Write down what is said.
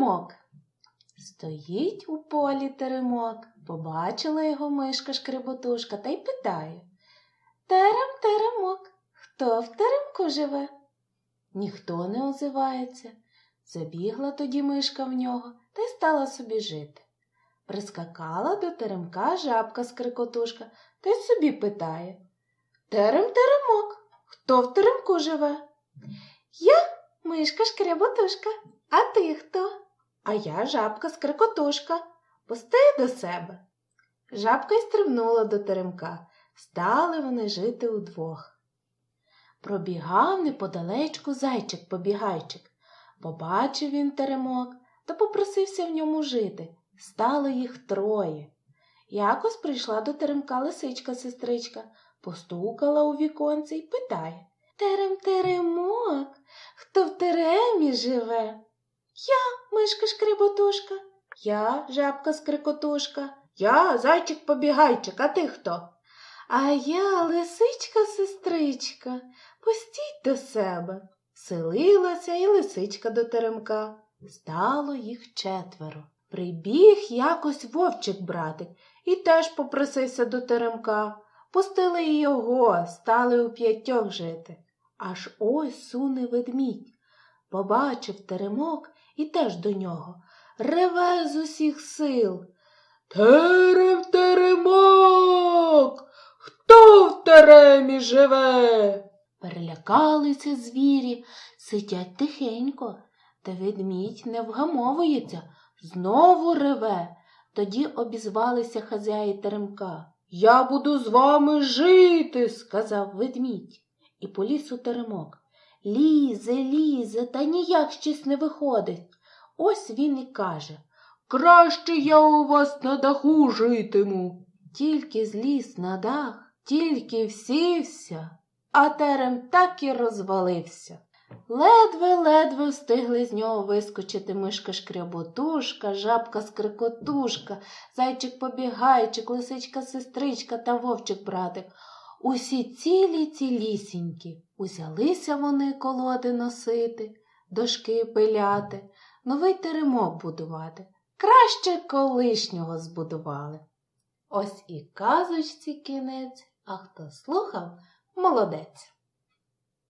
теремок. Стоїть у полі теремок, побачила його мишка шкреботушка та й питає Терем теремок, хто в теремку живе? Ніхто не озивається. Забігла тоді мишка в нього та й стала собі жити. Прискакала до теремка жабка скрикотушка та й собі питає Терем теремок, хто в теремку живе? Я мишка шкряботушка, а ти хто? А я жабка скрикотушка. Пусти до себе. Жабка й стрибнула до теремка. Стали вони жити удвох. Пробігав неподалечку зайчик побігайчик. Побачив він теремок та попросився в ньому жити. Стало їх троє. Якось прийшла до теремка лисичка сестричка, постукала у віконце й питає Терем теремок, хто в теремі живе? Я, мишка шкреботушка, я жабка скрикотушка, я зайчик побігайчик, а ти хто? А я лисичка сестричка, пустіть до себе. Селилася і лисичка до теремка. Стало їх четверо. Прибіг якось вовчик братик і теж попросився до теремка. Пустили й його, стали у п'ятьох жити. Аж ось суне ведмідь. Побачив теремок і теж до нього. Реве з усіх сил. Терем теремок. Хто в теремі живе? Перелякалися звірі, сидять тихенько, та ведмідь не вгамовується, знову реве. Тоді обізвалися хазяї теремка. Я буду з вами жити, сказав ведмідь, і поліз у теремок. Лізе, лізе, та ніяк щось не виходить. Ось він і каже Краще я у вас на даху житиму. Тільки зліз на дах, тільки всівся, а терем так і розвалився. Ледве-ледве встигли з нього вискочити мишка шкряботушка, жабка скрикотушка, зайчик побігайчик, лисичка сестричка та вовчик братик. Усі цілі цілісінькі. Узялися вони колоди носити, дошки пиляти, новий теремок будувати. Краще колишнього збудували. Ось і казочці кінець, а хто слухав, молодець.